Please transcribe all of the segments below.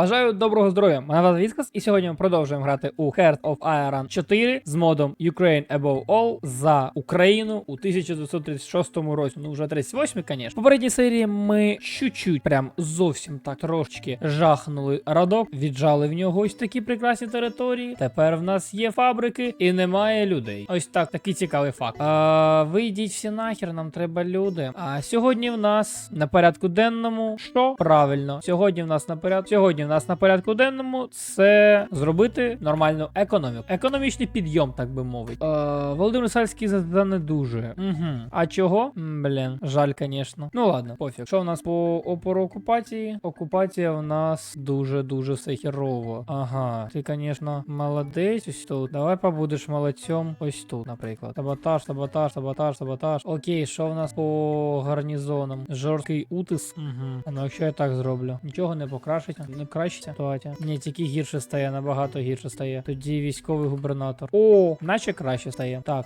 Бажаю доброго здоров'я. Мене звати Віскас, і сьогодні ми продовжуємо грати у Heart of Iron 4 з модом Ukraine Above All за Україну у 1936 році. Ну вже 38, звісно. В попередній серії ми чуть-чуть, прям зовсім так трошечки жахнули радок, віджали в нього ось такі прекрасні території. Тепер в нас є фабрики і немає людей. Ось так, такий цікавий факт. А, ви йдіть всі нахер, нам треба люди. А сьогодні в нас на порядку денному що? Правильно, сьогодні в нас на порядку. Сьогодні нас на порядку денному це зробити нормальну економіку. Економічний підйом, так би мовити. Е, Володимир Сальський за, за не дуже. Угу. А чого? Блін, жаль, звісно. Ну ладно, пофіг. Що в нас по опору окупації? Окупація в нас дуже дуже все херово. Ага, ти, звісно, молодець ось тут. Давай побудеш молодцем ось тут, наприклад. Саботаж, саботаж, саботаж, саботаж. Окей, що в нас по гарнізонам? Жорсткий утис. Угу. Ну, якщо я так зроблю, нічого не покращиться, не кращиться ситуація. Ні, тільки гірше стає, набагато гірше стає. Тоді військовий губернатор. О, наче краще стає. Так,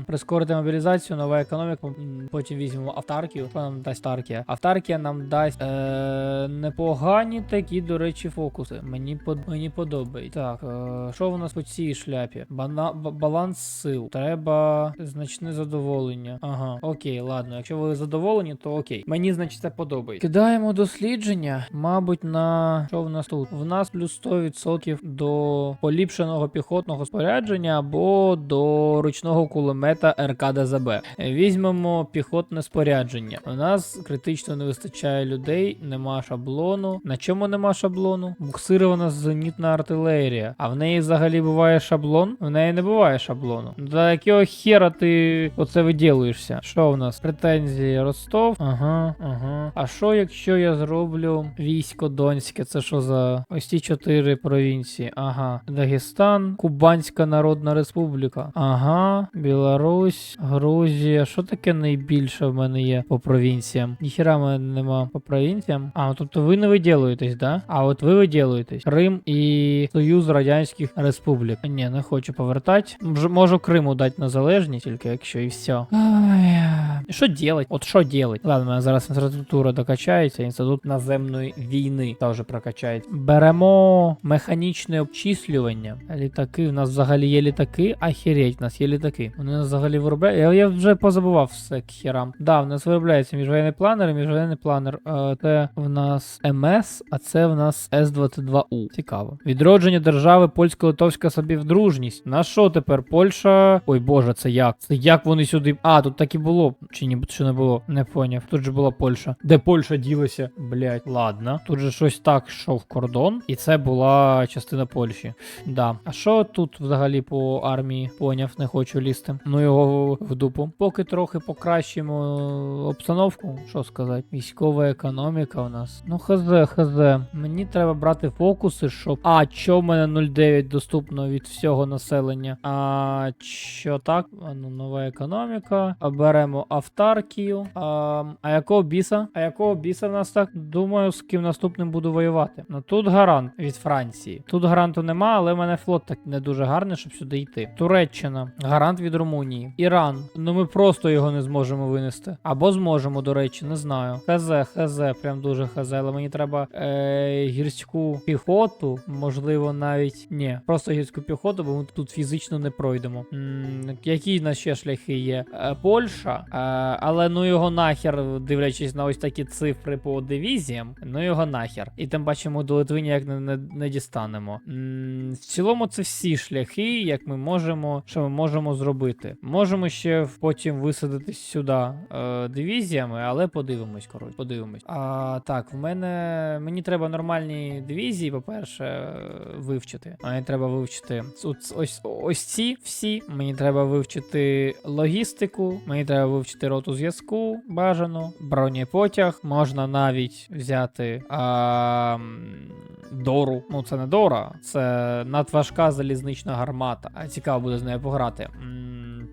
е, прискорити мобілізацію, нова економіка. Потім візьмемо автаркію. Нам дасть Автаркія? Автаркія нам дасть е, непогані такі, до речі, фокуси. Мені под, мені подобається. Так, е, що в нас по цій шляпі? Бана, ба- баланс сил. Треба значне задоволення. Ага, окей, ладно. Якщо ви задоволені, то окей. Мені, значить, це подобається. Кидаємо дослідження. Мабуть, на що в нас тут? В нас плюс 100% до поліпшеного піхотного спорядження або до ручного кулемета РКДЗБ. Візьмемо піхотне спорядження. У нас критично не вистачає людей, нема шаблону. На чому нема шаблону? Буксирована зенітна артилерія. А в неї взагалі буває шаблон? В неї не буває шаблону. Ну, До якого хера ти оце виділуєшся? Що у нас? Претензії Ростов. Ага, ага. А що якщо я зроблю військо Донське? Це що за ось ці чотири провінції? Ага. Дагестан, Кубанська Народна Республіка. Ага, Білорусь, Грузія. Що таке найбільше в мене є по провінціям? Ніхіра в мене нема по провінціям. А, тобто ви не виділуєтесь, да? А от ви виділуєтесь. Крим і Союз Радянських Республік. Ні, не хочу повертати. Можу Криму дати незалежність, тільки якщо і все. Що делать? От що делать? Ладно, у мене зараз інфраструктура докачається, інститут наземної війни теж прокачається. Беремо механічне обчислювання. Літаки. У нас взагалі є літаки. Ахереть, у нас є літаки. Вони нас взагалі виробляють. Я, я вже позабував все к херам. Да, в нас виробляється міжвоєнний планер і міжвоєнний планер. Е, це в нас МС, а це в нас С-22У. Цікаво. Відродження держави польсько-литовська собівдружність. На що тепер? Польща. Ой боже, це як? Це як вони сюди. А, тут так і було. Чи ні, чи не було? Не поняв. Тут же була Польща. Де Польща ділася? Блять, ладно. Тут же щось так йшов кордон, і це була частина Польщі. Да. А що тут взагалі по армії? Поняв, не хочу лізти. Ну його в дупу. Поки трохи покращимо обстановку. Що сказати? Військова економіка у нас. Ну хз, хз. Мені треба брати фокуси, щоб. А, що в мене 0,9 доступно від всього населення? А що так? Ну, нова економіка. А беремо автаркію. А, а якого біса? А якого біса в нас так? Думаю, з ким наступним буду воювати. Ну тут гарант від Франції. Тут гаранту нема, але в мене флот так не дуже гарний, щоб сюди йти. Туреччина, гарант від Румунії. Іран. Ну ми просто його не зможемо винести. Або зможемо, до речі, не знаю. ХЗ, ХЗ, прям дуже ХЗ, але мені треба е, гірську піхоту. Можливо, навіть ні. Просто гірську піхоту, бо ми тут фізично не пройдемо. М, які в нас ще шляхи є? Е, Польща, е, але ну його нахер, дивлячись на ось такі цифри по дивізіям, ну його нахер. І тим бачимо до Литви ніяк не, не, не дістанемо. В цілому, це всі шляхи, як ми можемо, що ми можемо зробити. Можемо ще потім висадитись сюди е, дивізіями, але подивимось, коротше, подивимось. А так, в мене мені треба нормальні дивізії, по-перше, е, вивчити. Мені треба вивчити ось, ось, ці всі. Мені треба вивчити логістику, мені треба вивчити роту зв'язку, бажано, бронепотяг. Можна навіть взяти а, Дору. Ну, це не Дора, це надважка залізнична гармата. Цікаво буде з нею пограти.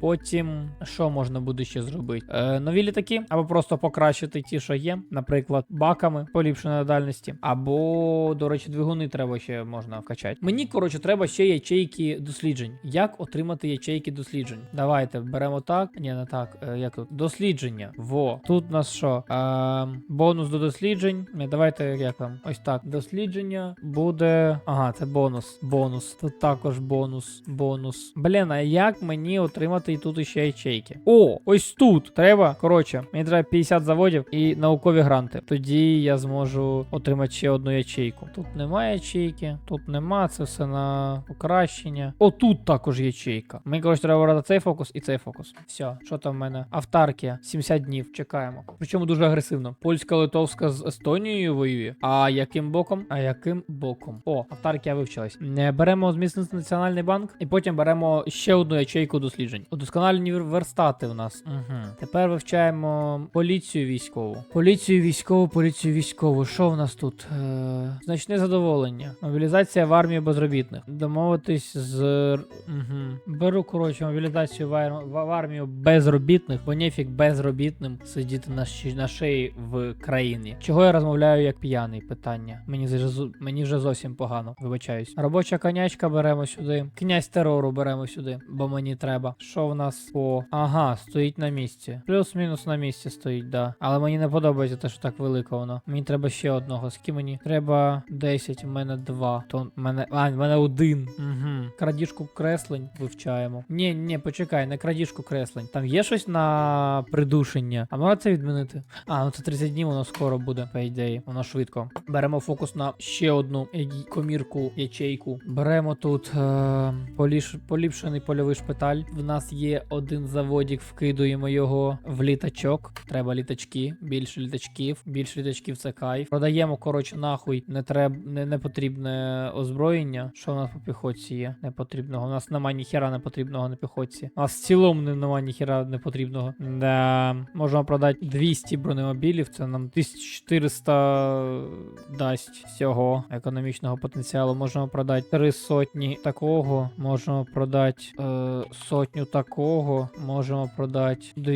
Потім, що можна буде ще зробити? Е, нові літаки, або просто покращити ті, що є, наприклад, баками поліпшеної дальності, або, до речі, двигуни треба ще можна вкачати. Мені, коротше, треба ще ячейки досліджень. Як отримати ячейки досліджень? Давайте беремо так. Ні, не так. Е, як тут? Дослідження. Во. Тут у нас що? Е, бонус до досліджень. Давайте як там? Ось так. Дослідження буде. Ага, це бонус. Бонус. Тут також бонус. Бонус. Блін, а як мені отримати тут ще ячейки? О, ось тут. Треба. Коротше, мені треба 50 заводів і наукові гранти. Тоді я зможу отримати ще одну ячейку. Тут немає ячейки, тут нема, це все на покращення. О, тут також ячейка. Мені, коротше, треба брати цей фокус і цей фокус. Все, що там в мене? Автаркія. 70 днів. Чекаємо. Причому дуже агресивно. Польська, литовська з Естонією воює. А яким боком? А яким боком? О, автаркія вивчилась. Не беремо зміцнити національний банк, і потім беремо ще одну ячейку досліджень. Удосконалені верстати у нас. Угу. Тепер вивчаємо поліцію військову. Поліцію військову, поліцію військову. Що в нас тут? Е... Значне задоволення. Мобілізація в армію безробітних. Домовитись з. Угу. Беру, коротше, мобілізацію в, ар- в армію безробітних, бо нефік безробітним сидіти на, щі- на шиї в країні. Чого я розмовляю як п'яний? Питання. Мені вже, мені вже зовсім погано, вибачаюсь. Робоча конячка беремо сюди. Князь терору беремо сюди, бо мені треба. Що в нас по. Ага, стоїть на місці. Плюс-мінус на місці стоїть, да. Але мені не подобається те, що так велико воно. Мені треба ще одного. Скільки мені? Треба 10, в мене 2. То в мене. А, в мене один. Угу. Крадіжку креслень вивчаємо. Ні, ні, почекай, не крадіжку креслень. Там є щось на придушення. А можна це відмінити? А, ну це 30 днів, воно скоро буде, по ідеї. Воно швидко. Беремо фокус на ще одну комірку, ячейку. Беремо тут е, поліш, поліпшений польовий шпиталь. В нас є один заводік, вкидуємо його в літачок. Треба літачки, більше літачків, більше літачків це кайф. Продаємо, коротше, нахуй не треба не, не потрібне озброєння. Що в нас по піхотці є? Непотрібного. У нас немає ніхера непотрібного на піхотці. У нас в цілому не- немає ніхера непотрібного. Да. Можемо продати 200 бронемобілів, це нам 1400 дасть всього економічного потенціалу. Можемо продати 3 сотні такого, можемо продати е, сотню такого, можемо продати 2,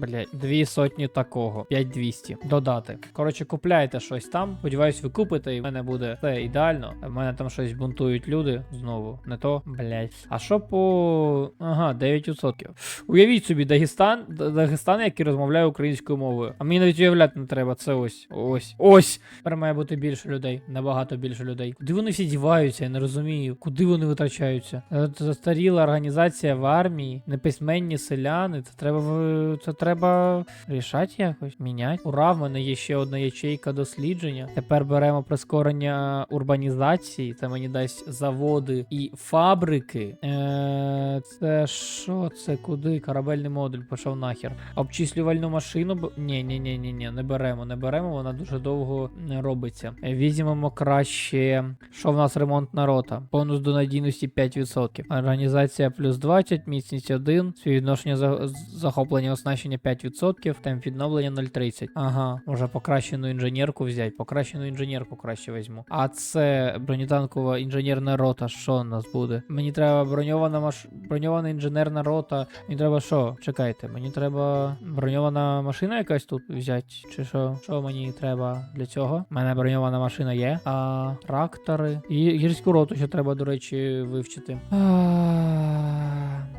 блядь, 2 сотні такого, 5200 додати. Коротше, купляйте щось там. Сподіваюсь, ви купите, і в мене буде все ідеально. В мене там щось бунтують люди знову. Не то, блядь. А що по. Ага, 9%. Уявіть собі, Дагестан, Дагестан, який розмовляє українською мовою. А мені навіть уявляти не треба. Це ось. Ось. Ось. Тепер має бути більше людей. Набагато більше людей. Куди вони всі діваються? Я не розумію. Куди вони витрачаються? Е, це Застаріла організація в армії, неписьменні селяни. Це треба це треба рішати якось. Міняти. Ура, в мене є ще одна ячейка дослідження. Тепер беремо прискорення урбанізації. Це мені дасть заводи і фабрики. Е, це що? Це куди? Корабельний модуль пішов нахер. Обчислювальну машину. Ні, ні, ні, ні, ні, не беремо, не беремо, вона дуже довго не робиться. Візьмемо краще. Що в нас ремонтна рота? Бонус до надійності 5%. Організація плюс 20, міцність 1, співвідношення за... захоплення оснащення 5%, темп відновлення 0,30. Ага, може покращену інженерку взяти. Покращену інженерку краще візьму. А це бронетанкова інженерна рота. Що у нас буде? Мені треба броньована маш... броньована інженерна рота. Мені треба що? Чекайте, мені треба броньована машина якась тут взяти. Чи що? Що мені треба для цього? У мене броньована машина є. А трактори. І гірську роту ще треба, до речі, вивчити. А,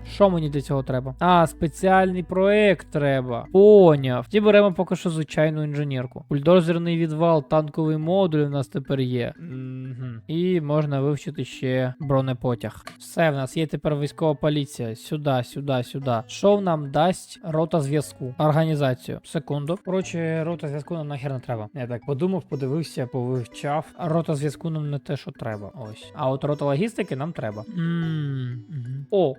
Що мені для цього треба? А, спеціальний проект треба. Поняв. Ті беремо поки що звичайну інженерку. Бульдозерний відвал, танковий модуль у нас тепер є. Мгм. І можна вивчити ще бронепотяг. Все, в нас є тепер військова поліція. Сюди, сюди, сюди. Що нам дасть рота зв'язку? Організацію. Секунду. Коротше, рота зв'язку нам нахер не треба. Я так подумав, подивився, повивчав. Рота зв'язку нам не те, що треба. Ось. А от рота логістики нам треба. М, мгм. О,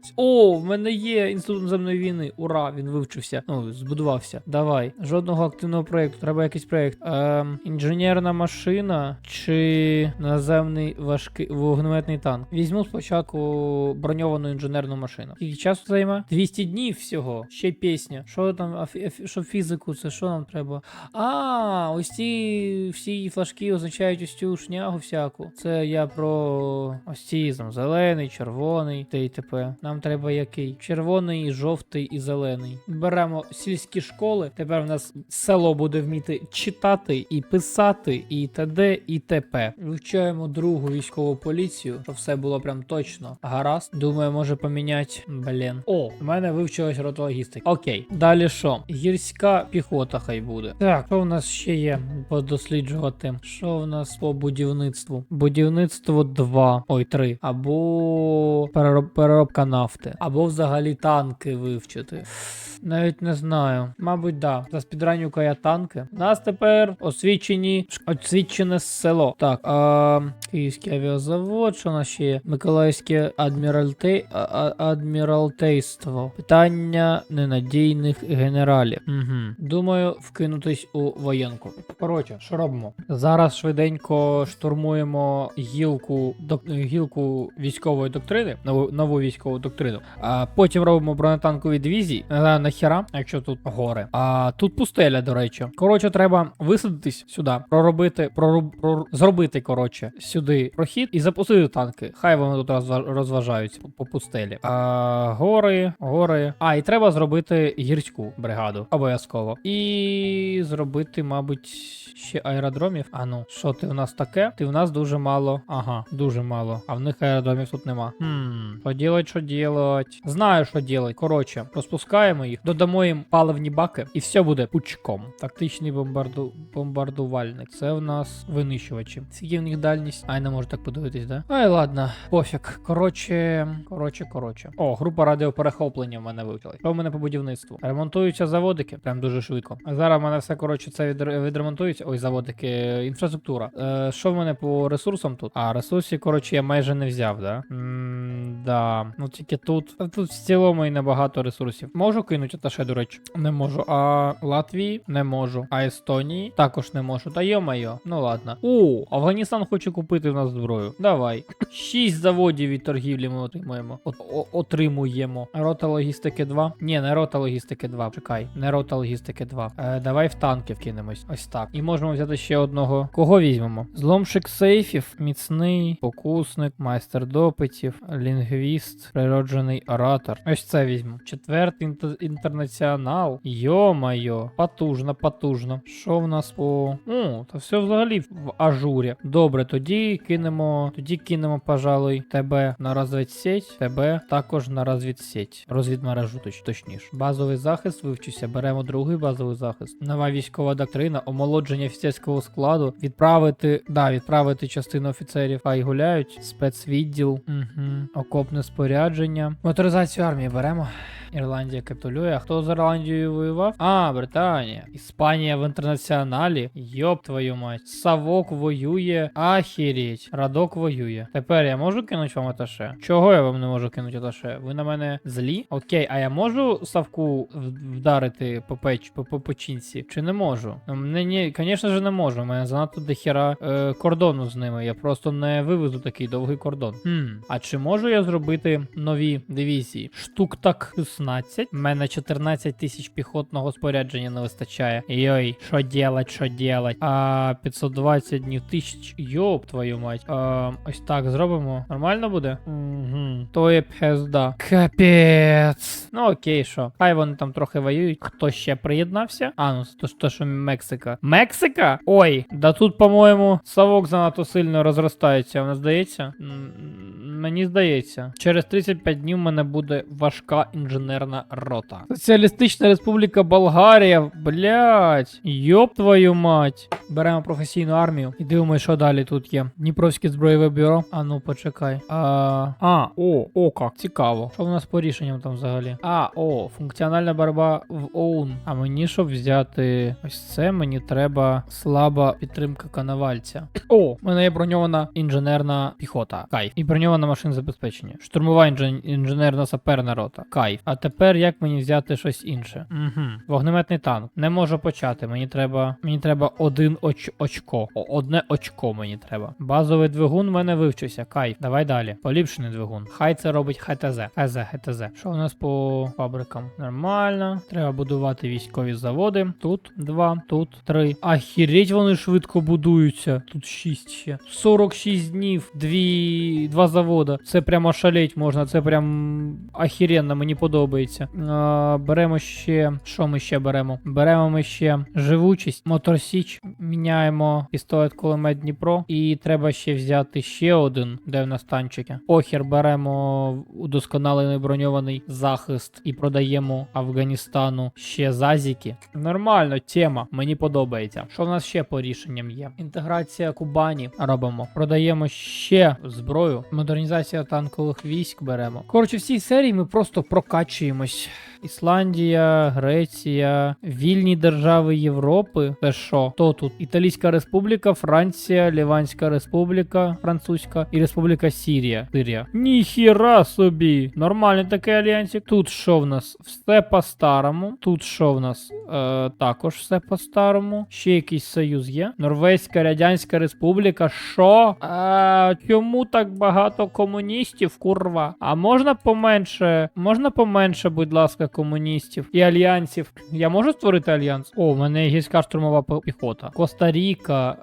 науковець. О, в мене є інститут наземної війни. Ура, він вивчився. Ну, збудувався. Давай. Жодного активного проєкту. Треба якийсь проєкт. Ем, інженерна машина чи наземний важкий вогнеметний танк. Візьму спочатку броньовану інженерну машину. Скільки часу займе? 200 днів всього. Ще пісня. Що там, що фізику, це що нам треба? А, ось ці всі флажки означають ось цю шнягу всяку. Це я про ось ці там зелений, червоний, те й т.п. Нам треба який? Червоний, жовтий і зелений. Беремо сільські школи. Тепер в нас село буде вміти читати і писати, і т.д. і т.п. Вивчаємо другу військову поліцію, щоб все було прям точно. Гаразд. Думаю, може поміняти. Блін. О, у мене вивчилась ротологістика. Окей. Далі що? Гірська піхота хай буде. Так, що в нас ще є подосліджувати? Що в нас по будівництву? Будівництво 2, ой, 3. Або перероб- переробка нафти, або взагалі танки вивчити. Навіть не знаю. Мабуть, да. За спідранюка я танки. У нас тепер освічені освічене село. Так, а, Київський авіазавод, що у нас ще є? Миколаївське адміральте... а- адміралтейство. Питання ненадійних генералів. Угу. Думаю, вкинутись у воєнку. Коротше, що робимо? Зараз швиденько штурмуємо гілку, док... гілку військової доктрини, нову, нову військову доктрину. А потім робимо бронетанкові дивізії. Не знаю нахера, якщо тут гори. А тут пустеля, до речі. Коротше, треба висадитись сюди, проробити, проруб, прор- зробити, коротше, сюди прохід і запустити танки. Хай вони тут розважаються по, пустелі. А, гори, гори. А, і треба зробити гірську бригаду. Обов'язково. І зробити, мабуть, ще аеродромів. А ну, що ти у нас таке? Ти в нас дуже мало. Ага, дуже мало. А в них аеродромів тут нема. Хм, що ділать, що ділать? Знаю, що ділать. Коротше, розпускаємо їх, додамо їм паливні баки, і все буде пучком. Тактичний бомбарду... бомбардувальник. Це в нас винищувачі. Скільки в них дальність? Ай, не можу так подивитись, да? Ай, ладно, пофіг. Коротше, коротше, коротше. О, група радіоперехоплення в мене вивчилась. Що в мене по будівництву? Ремонтуються заводики, прям дуже швидко. А зараз в мене все коротше це відре- відремонтується. Ой, заводики, інфраструктура. Е, що в мене по ресурсам тут? А, ресурсів, коротше, я майже не взяв, да? м да. Ну тільки тут. Тут в цілому і небагато ресурсів. Можу кинути аташе, до речі. Не можу. А Латвії не можу. А Естонії також не можу. Та йо-майо. Ну ладно. О, Афганістан хоче купити в нас зброю. Давай. Шість заводів від торгівлі ми отримуємо. От, отримуємо. Рота логістики 2. Ні, не рота логістики 2. Чекай. Не рота логістики 2. Е, давай в танки вкинемось. Ось так. І можемо взяти ще одного. Кого візьмемо? Зломщик сейфів, міцний, покусник, майстер допитів, лінгвіст, природжений оратор. Ось це візьму. Четвертий інтернаціонал. Йо-майо. Потужно, потужно. Що в нас по. О, та все взагалі в ажурі. Добре, тоді кинемо. Тоді кинемо, пожалуй, тебе на розвідсеть, тебе також на розвідсеть. Розвідмережу точ, точніше. Базовий захист вивчуся. Беремо другий базовий захист. Нова військова доктрина, омолодження офіцерського складу, відправити, да, відправити частину офіцерів, хай гуляють, спецвідділ, угу. окопне спорядження. Моторизацію армії беремо. Ірландія капітулює. А хто з Ірландією воював? А, Британія. Іспанія в інтернаціоналі. Йоп твою мать. Савок воює. Ахіріть. Радок воює. Тепер я можу кинути вам аташе? Чого я вам не можу кинути аташе? Ви на мене злі? Окей, а я можу Савку вдарити по печ по, по печінці? Чи не можу? Ну, Ні, ні, звісно ж не можу. У мене занадто дохіра е, кордону з ними. Я просто не вивезу такий довгий кордон. Хм. А чи можу я зробити нові дивізії? Штук так 16. У мене 14 тисяч піхотного спорядження не вистачає. Йой, що делать, що делать? А 520 днів тисяч. Йоп, твою мать. А, ось так зробимо. Нормально буде? Угу. То є пизда. Капець. Ну окей, що. Хай вони там трохи воюють. Хто ще приєднався? А, ну то, то що Мексика. Мексика? Ой, да тут, по-моєму, совок занадто сильно розростається. Вам здається? Мені здається, через 35 днів в мене буде важка інженерна рота. Соціалістична Республіка Болгарія, блять. Йоп твою мать. Беремо професійну армію і дивимося, що далі тут є. Дніпровське збройове бюро. А ну почекай. А, а о, ока. Цікаво. Що в нас по рішенням там взагалі? А, о, функціональна боротьба в ОУН. А мені щоб взяти ось це, мені треба слаба підтримка коновальця. О, в мене є броньована інженерна піхота. Кайф. І броньована машин забезпечення. Штурмова інжен... інженерна саперна рота. Кайф. А тепер як мені взяти щось інше? Угу. Вогнеметний танк. Не можу почати. Мені треба. Мені треба один оч... очко. О, одне очко мені треба. Базовий двигун в мене вивчився. Кайф. Давай далі. Поліпшений двигун. Хай це робить ХТЗ. ХЗ, ХТЗ. Що у нас по фабрикам? Нормально. Треба будувати військові заводи. Тут два, тут три. Ахіреть вони швидко будуються. Тут шість ще. 46 днів, дві, два завода. Це прямо шалеть можна. Це прям ахіренно, мені подобається. А, беремо ще. Що ми ще беремо? Беремо ми ще живучість, моторсіч. Міняємо пістолет кулемет Дніпро. І треба ще взяти ще один, де в нас танчики. Охер беремо удосконалений броньований захист і продаємо Афганістану ще зазіки. Нормально, тема, мені подобається. Що в нас ще по рішенням є? Інтеграція Кубані робимо. Продаємо ще зброю. Модернізація танкових військ беремо. Коротше, в цій серії ми просто прокачуємось. Ісландія, Греція, вільні держави Європи. Це що? То тут Італійська Республіка, Франція, Ліванська Республіка, Французька і Республіка Сірія. Сирія. Ніхіра собі! Нормальний такий альянсик. Тут що в нас? Все по-старому. Тут що в нас? Е, також все по-старому. Ще якийсь союз є. Норвезька Радянська Республіка. Що? А, чому так багато комуністів, курва? А можна поменше? Можна поменше, будь ласка, комуністів і альянсів. Я можу створити альянс? О, в мене є штурмова піхота. Коста-Ріка,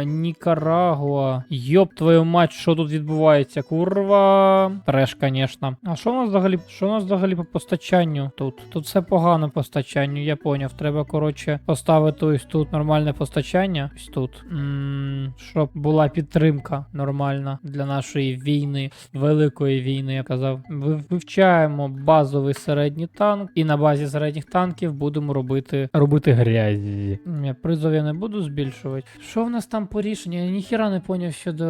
е, Нікарагуа. Йоп твою мать, що тут відбувається? Курва. Треш, звісно. А що у нас взагалі? Що у нас взагалі по постачанню тут? Тут все погано постачанню, я поняв. Треба, коротше, поставити ось тут нормальне постачання. Ось тут. м щоб була підтримка нормальна для нашої війни, великої війни, я казав. Ви- Вивчаємо базовий середній танк, і на базі середніх танків будемо робити робити грязі. Призов я не буду збільшувати. Що в нас там по рішенню? Я ніхіра не поняв щодо.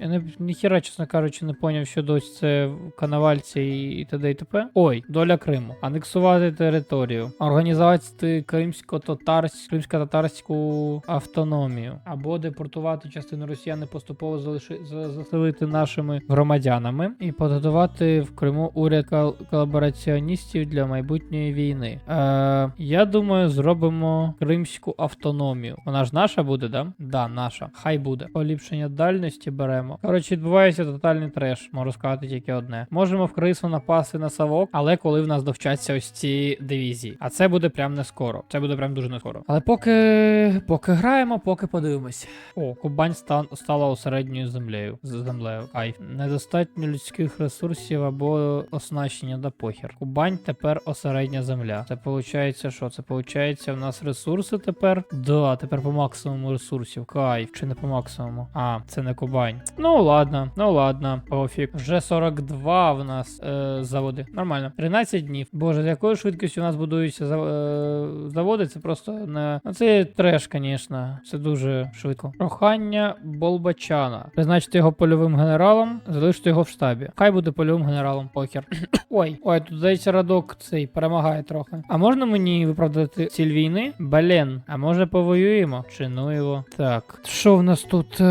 Я не ніхіра, чесно кажучи, не поняв щодо ось це канавальці і, т.д. і т.п. Ой, доля Криму. Анексувати територію. Організувати кримсько-татарську кримсько-татарську автономію. Або депортувати частину росіян і поступово залиши, за- заселити нашими громадянами і підготувати в Криму уряд кол- колабораціоністів для майбутньої війни. Е, я думаю, зробимо кримську автономію. Вона ж наша буде, да? Да, наша. Хай буде. Поліпшення дальності беремо. Коротше, відбувається тотальний треш, можу сказати тільки одне. Можемо в крису напасти на савок, але коли в нас довчаться ось ці дивізії. А це буде прям не скоро. Це буде прям дуже не скоро. Але поки поки граємо, поки подивимось. О, Кубань стан стала осередньою землею. З Кайф. Недостатньо людських ресурсів або оснащення да похер. Кубань тепер осередня земля. Це виходить, що? Це виходить, в нас ресурси тепер. Да, тепер по максимуму ресурсів. Кайф. Чи не по максимуму? А, це не Кубань. Ну ладно, ну ладно, пофіг. Вже 42 в нас е, заводи. Нормально. 13 днів. Боже, з якою швидкістю у нас будуються зав... е, заводи, це просто не. Ну, це треш, звісно. Це дуже швидко. Прохання Болбачана. Призначити його польовим генералом, залишити його в штабі. Хай буде польовим генералом. Похер. ой, ой, тут здається радок цей перемагає трохи. А можна мені виправдати ціль війни? Бален. А може повоюємо? Чи ну його? Так. Що в нас тут? Е,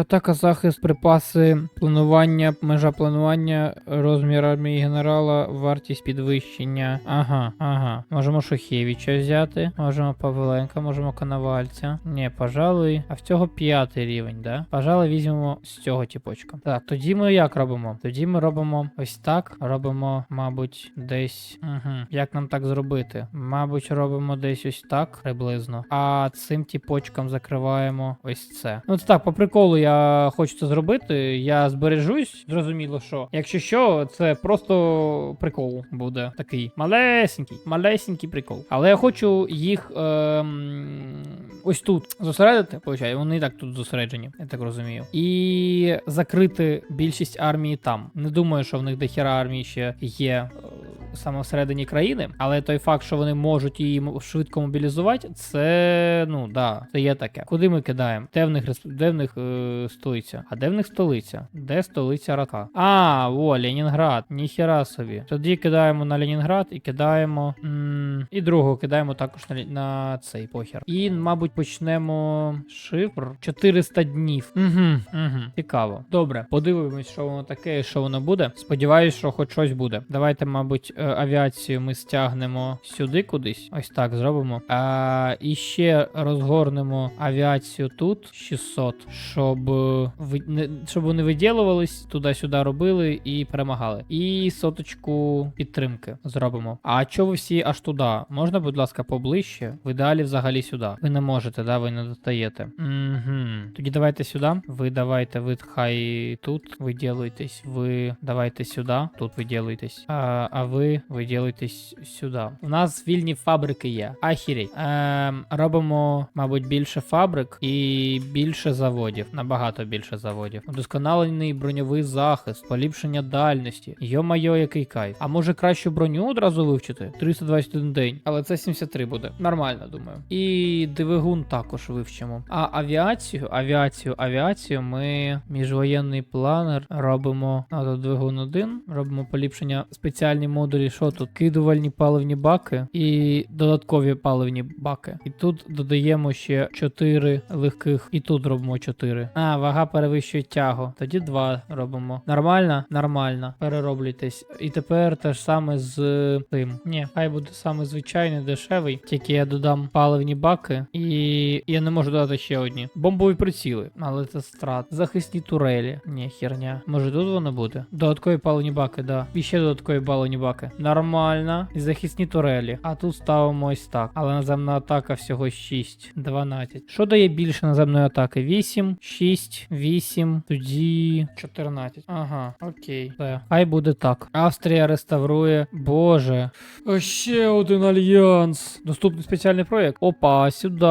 атака, захист, припаси, планування, межа планування, розмір армії генерала, вартість підвищення. Ага, ага. Можемо Шухевича взяти. Можемо Павленка, можемо Коновальця. Ні, пожалуй. А в цього п'ятий рівень, да? Пожалуй, візьмемо з цього типочка. Так, тоді ми як робимо? Тоді ми робимо ось так. Робимо, мабуть, десь. Угу. Як нам так зробити? Мабуть, робимо десь ось так приблизно. А цим типочком закриваємо ось це. Ну це так, по приколу я хочу це зробити. Я збережусь. Зрозуміло, що. Якщо що, це просто прикол буде такий малесенький, малесенький прикол. Але я хочу їх ем, ось тут зосередити. Получає, вони і так тут зосереджені, я так розумію. І закрити більшість армії там. Не думаю, що в них дохіра армії ще є. Саме всередині країни, але той факт, що вони можуть її швидко мобілізувати, це ну да, це є таке. Куди ми кидаємо? Де в них де в них е, столиця? А де в них столиця? Де столиця Рака? А, о, Ленінград. Ніхера собі. Тоді кидаємо на Ленінград і кидаємо. М- і другого кидаємо також на, на цей похер. І, мабуть, почнемо шифр 400 днів. Угу, угу. Цікаво. Добре, подивимось, що воно таке і що воно буде. Сподіваюсь, що хоч щось буде. Давайте, мабуть, е, авіацію ми стягнемо сюди кудись. Ось так зробимо. А, і ще розгорнемо авіацію тут 600, щоб, е, ви, щоб вони виділувались, туди-сюди робили і перемагали. І соточку підтримки зробимо. А чого ви всі аж туди? Можна, будь ласка, поближче? В ідеалі взагалі сюди. Ви не можете, да? Ви не достаєте. Угу. Тоді давайте сюди. Ви давайте, ви хай тут виділуйтесь. Ви давайте сюди. Тут виділуйтесь. А, а ви виділуйтесь сюди. У нас вільні фабрики є. Ахіріть. Ем, робимо, мабуть, більше фабрик і більше заводів. Набагато більше заводів. Удосконалений броньовий захист, поліпшення дальності. Йо-майо, який кайф. А може кращу броню одразу вивчити? 321 день. Але це 73 буде. Нормально, думаю. І двигун також вивчимо. А авіацію, авіацію, авіацію ми міжвоєнний планер робимо. А двигун 1. Робимо поліпшення спеціальні модулі. Що тут? Кидувальні паливні баки і додаткові паливні баки. І тут додаємо ще 4 легких. І тут робимо 4. А, вага перевищує тягу. Тоді 2 робимо. Нормально? Нормально. Перероблюйтесь. І тепер те ж саме з тим. Ні, хай буде саме звичайний, дешевий. Тільки я додам паливні баки. І я не можу додати ще одні. Бомбові приціли, але це страт. Захисні турелі. Ні, херня. Може тут воно буде? Додаткові паливні баки, да. І ще додаткові паливні баки. Нормально. І захисні турелі. А тут ставимо ось так. Але наземна атака всього 6. 12. Що дає більше наземної атаки? 8, 6, 8, тоді 14. Ага, окей. Все. Хай буде так. Австрія реставрує. Боже. А Ще один альянс. Доступний спеціальний проєкт. Опа, сюди.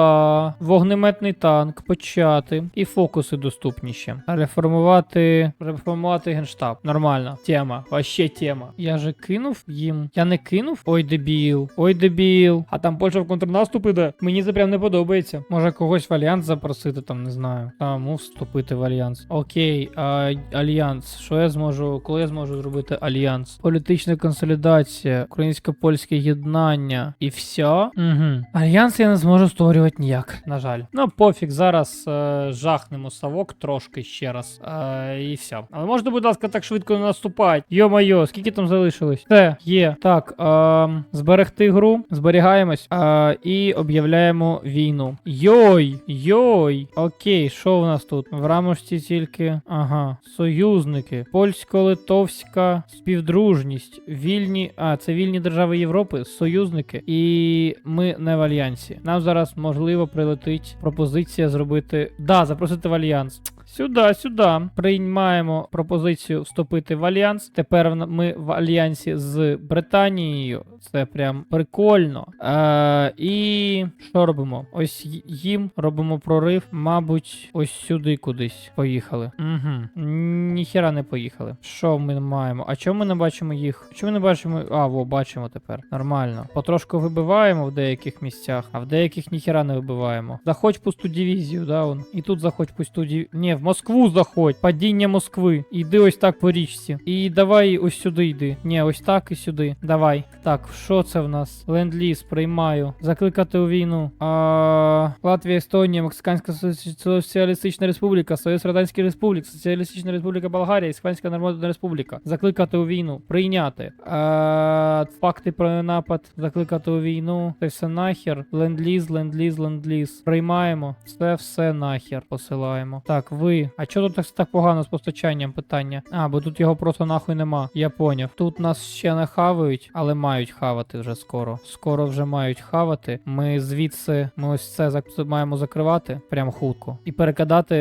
Вогнеметний танк. Почати. І фокуси доступніші. Реформувати. Реформувати генштаб. Нормально. Тема. Вообще тема. Я же кинув їм. Я не кинув. Ой, дебіл. Ой, дебіл. А там Польща в контрнаступ іде. Мені це прям не подобається. Може когось в альянс запросити, там не знаю. Тому вступити в альянс. Окей, а, альянс. Що я зможу? Коли я зможу зробити альянс? Політична консолідація, українсько-польське єднання і все. Угу. Альянс я не зможу створювати ніяк. На жаль. Ну, пофіг, зараз е, жахнемо совок трошки ще раз. Е, і все. Але можна, будь ласка, так швидко не наступати. Йо-майо, скільки там залишилось? Все, є. Так, е, зберегти гру, зберігаємось е, і об'являємо війну. Йой, йой. Окей, що у нас тут? В рамочці тільки. Ага, союзники. Польсько-литовська співдружність. Вільні. А, це вільні держави Європи, союзники. І ми не в альянсі. Нам зараз можливо прилетить пропозиція зробити. Да, запросити в альянс. Сюди, сюди. Приймаємо пропозицію вступити в альянс. Тепер ми в альянсі з Британією. Це прям прикольно. Е, і що робимо? Ось їм робимо прорив. Мабуть, ось сюди кудись поїхали. Угу. Ніхіра не поїхали. Що ми маємо? А чому ми не бачимо їх? Чому ми не бачимо? А, во, бачимо тепер. Нормально. Потрошку вибиваємо в деяких місцях, а в деяких ніхіра не вибиваємо. Заходь пусту дивізію, да, он. І тут заходь пусту дивізію. Ні, в Москву заходь. Падіння Москви. Іди ось так по річці. І давай ось сюди йди. Ні, ось так і сюди. Давай. Так, що це в нас? Ленд-ліз, приймаю. Закликати у війну. А, Латвія, Естонія, Мексиканська Соціалістична Республіка, Союз Радянських Республік, Соціалістична Республіка Болгарія, Іспанська Народна Республіка. Закликати у війну. Прийняти. А, факти про напад. Закликати у війну. Це все нахер. Ленд-ліз, ленд-ліз, ленд-ліз. Приймаємо. Це все нахер посилаємо. Так, ви. А чого тут так, погано з постачанням питання? А, бо тут його просто нахуй нема. Я поняв. Тут нас ще не хавають, але мають хавати вже скоро. Скоро вже мають хавати. Ми звідси, ми ось це маємо закривати прям хутко. І перекидати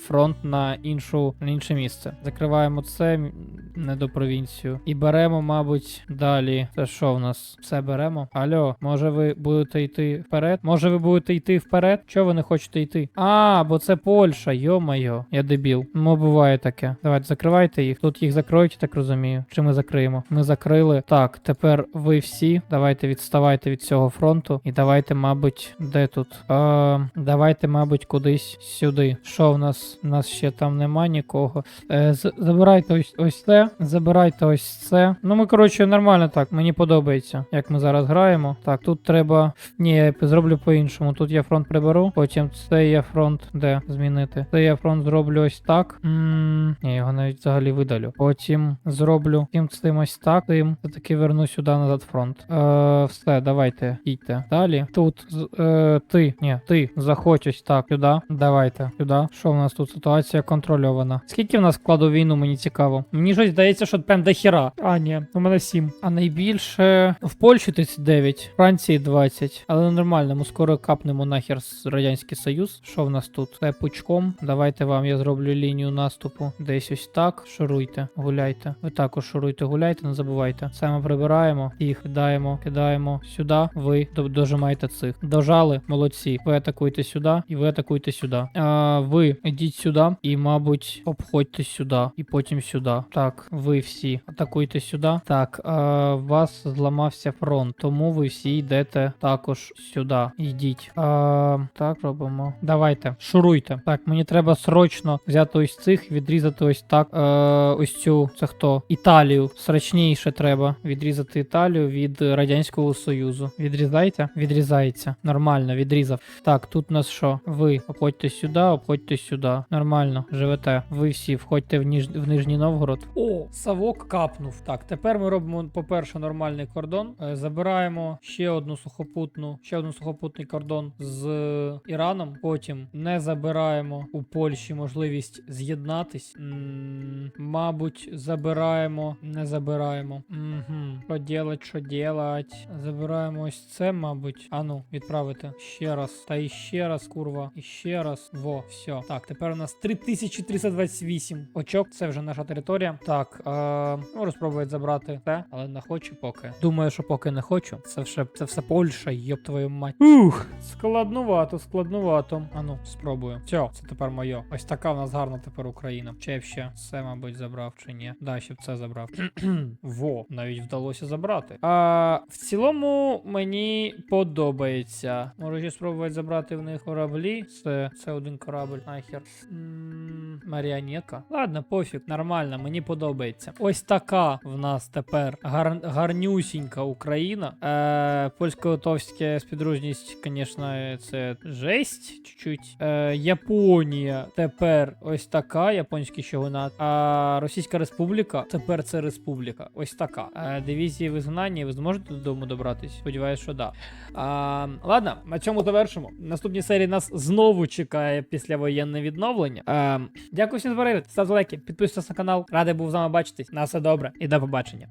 фронт на іншу на інше місце. Закриваємо це не до провінцію. І беремо, мабуть, далі. Це що в нас? Все беремо. Алло, може ви будете йти вперед? Може ви будете йти вперед? Чого ви не хочете йти? А, бо це Польща, йо-моє. Його. Я дебіл. Ну, буває таке. Давайте закривайте їх. Тут їх закроють, так розумію. Чи ми закриємо? Ми закрили. Так, тепер ви всі. Давайте відставайте від цього фронту. І давайте, мабуть, де тут? Е, давайте, мабуть, кудись сюди. Що в нас? У нас ще там нема нікого. Е, забирайте ось ось це. Забирайте ось це. Ну, ми, коротше, нормально так. Мені подобається, як ми зараз граємо. Так, тут треба. Ні, я зроблю по-іншому. Тут я фронт приберу. Потім це я фронт де змінити. Це я фронт зроблю ось так. ні, його навіть взагалі видалю. Потім зроблю тим з тим ось так. Тим все-таки верну сюди назад фронт. Е, все, давайте, їдьте. Далі. Тут е, ти, ні, ти заходь ось так сюди. Давайте сюди. Що в нас тут? Ситуація контрольована. Скільки в нас вкладу в війну, мені цікаво. Мені щось здається, що прям до хіра. А, ні, у мене 7. А найбільше в Польщі 39, в Франції 20. Але нормально, ми скоро капнемо нахер з Радянський Союз. Що в нас тут? Це пучком. Давайте вам я зроблю лінію наступу. Десь ось так. Шуруйте, гуляйте. Ви також шуруйте, гуляйте, не забувайте. Ми прибираємо, їх кидаємо, кидаємо сюди. Ви дожимаєте цих. Дожали, молодці. Ви атакуйте сюди, і ви атакуйте сюди. А, ви йдіть сюди і, мабуть, обходьте сюди, і потім сюди. Так, ви всі атакуйте сюди. Так, а, вас зламався фронт, тому ви всі йдете також сюди. Йдіть. А, так робимо. Давайте, шуруйте. Так, мені треба срочно взяти ось цих, відрізати ось так. Е, ось цю, це хто? Італію. Срочніше треба відрізати Італію від Радянського Союзу. Відрізається? Відрізається. Нормально, відрізав. Так, тут у нас що? Ви обходьте сюди, обходьте сюди. Нормально, живете. Ви всі входьте в, Ніж... в Нижній Новгород. О, Савок капнув. Так, тепер ми робимо, по-перше, нормальний кордон. Е, Забираємо ще одну сухопутну, ще один сухопутний кордон з е, Іраном. Потім не забираємо у Польщі можливість з'єднатись. Мабуть, забираємо, не забираємо. Угу. Що делать, що делать? Забираємо ось це, мабуть. А ну, відправити. Ще раз. Та і ще раз, курва. І ще раз. Во, все. Так, тепер у нас 3328 очок. Це вже наша територія. Так, е, можу спробувати забрати це, але не хочу поки. Думаю, що поки не хочу. Це все, це все Польща, йоп твою мать. Ух, складнувато, складнувато. А ну, спробую. Все, це тепер моє. Ось така в нас гарна тепер Україна. Чи б ще це, мабуть, забрав, чи ні? Да, ще б це забрав. Во, навіть вдалося забрати. А в цілому мені подобається. Можу ще спробувати забрати в них кораблі. Це, це один корабль. Нахер. Маріонетка. Ладно, пофіг, нормально, мені подобається. Ось така в нас тепер гар, гарнюсінька Україна. Е, Польсько-литовська співдружність, звісно, це жесть чуть-чуть. Е, Японія тепер ось така, японський шогунат. А Російська Республіка тепер це республіка. Ось така. Е, дивізії визнання, ви зможете додому добратись? Сподіваюсь, що да. А, ладно, на цьому завершимо. В наступній серії нас знову чекає післявоєнне відновлення. А, дякую всім за перегляд, ставте лайки, підписуйтесь на канал. Радий був з вами бачитись. На все добре і до побачення.